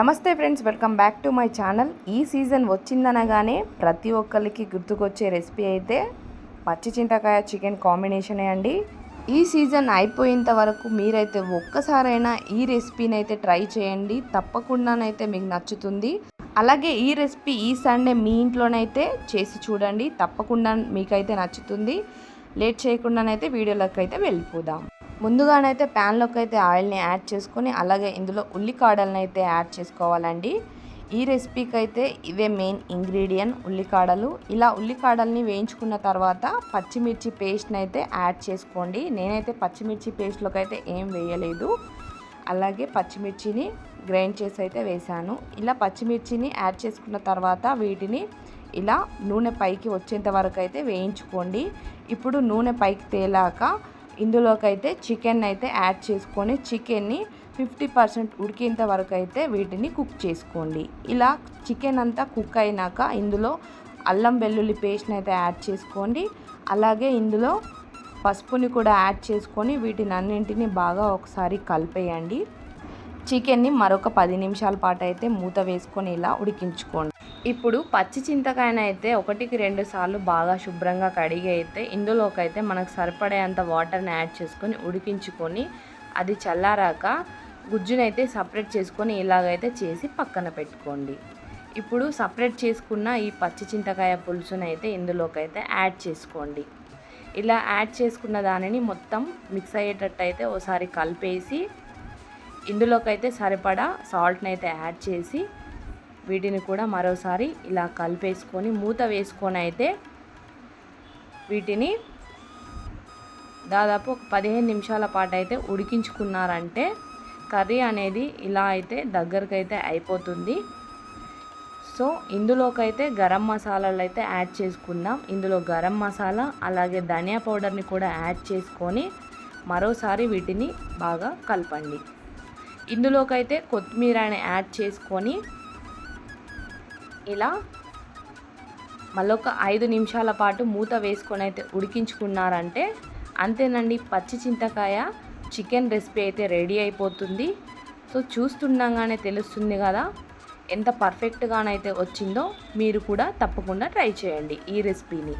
నమస్తే friends welcome back to my channel. ఈ season వచ్చిందనగానే ప్రతి ఒక్కరికి గుర్తుకొచ్చే రెసిపీ అయితే పచ్చి చింతకాయ చికెన్ కాంబినేషనే అండి. ఈ సీజన్ అయిపోయేంత వరకు మీరైతే ఒక్కసారైనా ఈ రెసిపీని అయితే ట్రై చేయండి. తప్పకుండానైతే మీకు నచ్చుతుంది. అలాగే ఈ రెసిపీ ఈ సండే మీ ఇంట్లోనైతే చేసి చూడండి. తప్పకుండా మీకైతే నచ్చుతుంది. లేట్ చేయకుండానైతే వీడియోలోకి అయితే వెళ్ళిపోదాం. ముందుగానైతే ప్యాన్లోకి అయితే ఆయిల్ని యాడ్ చేసుకొని అలాగే ఇందులో ఉల్లికాడలను అయితే యాడ్ చేసుకోవాలండి. ఈ రెసిపీకి అయితే ఇవే మెయిన్ ఇంగ్రీడియంట్ ఉల్లికాడలు. ఇలా ఉల్లికాడల్ని వేయించుకున్న తర్వాత పచ్చిమిర్చి పేస్ట్ని అయితే యాడ్ చేసుకోండి. నేనైతే పచ్చిమిర్చి పేస్ట్లోకి అయితే ఏం వేయలేదు. అలాగే పచ్చిమిర్చిని గ్రైండ్ చేసి అయితే వేసాను. ఇలా పచ్చిమిర్చిని యాడ్ చేసుకున్న తర్వాత వీటిని ఇలా నూనె పైకి వచ్చేంత వరకు అయితే వేయించుకోండి. ఇప్పుడు నూనె పైకి తేలాక ఇందులోకైతే చికెన్ అయితే యాడ్ చేసుకొని చికెన్ని ఫిఫ్టీ పర్సెంట్ ఉడికేంత వరకు అయితే వీటిని కుక్ చేసుకోండి. ఇలా చికెన్ అంతా కుక్ అయినాక ఇందులో అల్లం వెల్లుల్లి పేస్ట్ని అయితే యాడ్ చేసుకోండి. అలాగే ఇందులో పసుపుని కూడా యాడ్ చేసుకొని వీటిని అన్నింటిని బాగా ఒకసారి కలిపేయండి. చికెన్ని మరొక పది నిమిషాల పాటు అయితే మూత వేసుకొని ఇలా ఉడికించుకోండి. ఇప్పుడు పచ్చి చింతకాయన అయితే ఒకటికి రెండు సార్లు బాగా శుభ్రంగా కడిగి అయితే ఇందులోకి అయితే మనకు సరిపడేంత వాటర్ని యాడ్ చేసుకొని ఉడికించుకొని అది చల్లారాక గుజ్జునైతే సపరేట్ చేసుకొని ఇలాగైతే చేసి పక్కన పెట్టుకోండి. ఇప్పుడు సపరేట్ చేసుకున్న ఈ పచ్చి చింతకాయ పులుసునైతే అయితే ఇందులోకి అయితే యాడ్ చేసుకోండి. ఇలా యాడ్ చేసుకున్న దానిని మొత్తం మిక్స్ అయ్యేటట్టు అయితే ఒకసారి కలిపేసి ఇందులోకి అయితే సరిపడా సాల్ట్ని అయితే యాడ్ చేసి వీటిని కూడా మరోసారి ఇలా కలిపేసుకొని మూత వేసుకొని అయితే వీటిని దాదాపు ఒక పదిహేను నిమిషాల పాటు అయితే ఉడికించుకున్నారంటే కర్రీ అనేది ఇలా అయితే దగ్గరకైతే అయిపోతుంది. సో ఇందులోకైతే గరం మసాలాలు అయితే యాడ్ చేసుకుందాం. ఇందులో గరం మసాలా అలాగే ధనియా పౌడర్ని కూడా యాడ్ చేసుకొని మరోసారి వీటిని బాగా కలపండి. ఇందులోకైతే కొత్తిమీరని యాడ్ చేసుకొని ఇలా మళ్ళొక ఐదు నిమిషాల పాటు మూత వేసుకొని అయితే ఉడికించుకున్నారంటే అంతేనండి పచ్చి చింతకాయ చికెన్ రెసిపీ అయితే రెడీ అయిపోతుంది. సో చూస్తుండగానే తెలుస్తుంది కదా ఎంత పర్ఫెక్ట్గానైతే వచ్చిందో మీరు కూడా తప్పకుండా ట్రై చేయండి ఈ రెసిపీని.